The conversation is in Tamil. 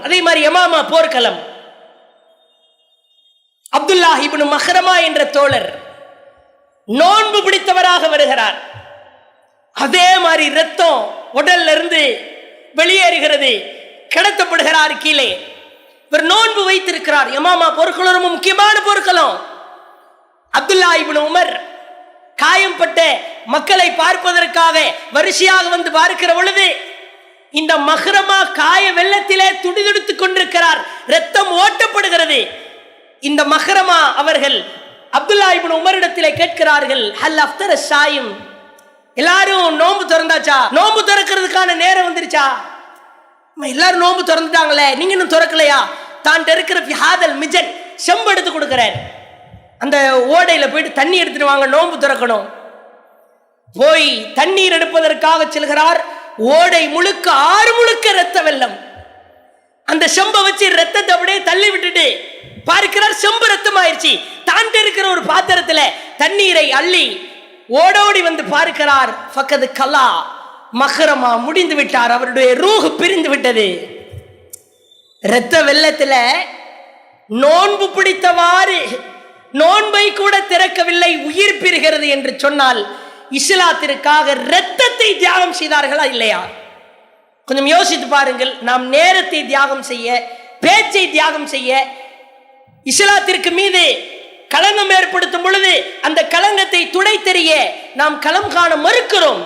அதே மாதிரி எமாமா போர்க்களம். அப்துல்லா இபின் மஹரமா என்ற தோழர் நோன்பு பிடித்தவராக வருகிறார். அதே மாதிரி ரத்தம் உடல்ல இருந்து வெளியேறுகிறது. கிடத்தப்படுகிறார் கீழே. இவர் நோன்பு வைத்திருக்கிறார். எமாமா பொருட்களும் ரொம்ப முக்கியமான பொருட்களும் அப்துல்லா இபின் உமர் காயம்பட்ட மக்களை பார்ப்பதற்காக வரிசையாக வந்து பார்க்கிற பொழுது இந்த மஹ்ரமா காய வெள்ளத்திலே துடிதுடித்துக் கொண்டிருக்கிறார். ரத்தம் ஓட்டப்படுகிறது. இந்த மகரமா அவர்கள் அப்துல்லா இபின் உமரிடத்திலே கேட்கிறார்கள் ஹல் அஃப்தர் ஷாயும்? எல்லாரும் நோன்பு திறந்தாச்சா? நோம்பு திறக்கிறதுக்கான நேரம் வந்துருச்சா? எல்லாரும் நோன்பு திறந்துட்டாங்களே நீங்க இன்னும் திறக்கலையா? தான் இருக்கிற ஹாதல் மிஜன் செம்பு எடுத்து கொடுக்கிறார். அந்த ஓடையில போயிட்டு தண்ணி எடுத்துட்டு வாங்க நோம்பு திறக்கணும். போய் தண்ணீர் எடுப்பதற்காக செல்கிறார். ஓடை முழுக்க ஆறு முழுக்க ரத்த வெள்ளம். அந்த செம்பை வச்சு ரத்தத்தை அப்படியே தள்ளி விட்டுட்டு பார்க்கிறார் செம்பு ரத்தம் ஆயிடுச்சு தாண்டி இருக்கிற ஒரு பாத்திரத்துல தண்ணீரை அள்ளி ஓடோடி வந்து பார்க்கிறார். பக்கத்து கலா மகரமா முடிந்து விட்டார். அவருடைய ரூஹு பிரிந்து விட்டது. இரத்த வெள்ளத்துல நோன்பு பிடித்தவாறு நோன்பை கூட திறக்கவில்லை உயிர் பெறுகிறது என்று சொன்னால் இஸ்லாத்திற்காக இரத்தத்தை தியாகம் செய்தார்களா இல்லையா? கொஞ்சம் யோசித்து பாருங்கள். நாம் நேரத்தை தியாகம் செய்ய பேச்சை தியாகம் செய்ய இஸ்லாத்திற்கு மீது களங்கம் ஏற்படுத்தும் பொழுது அந்த களங்கத்தை துடை தெரிய நாம் களம் காண மறுக்கிறோம்.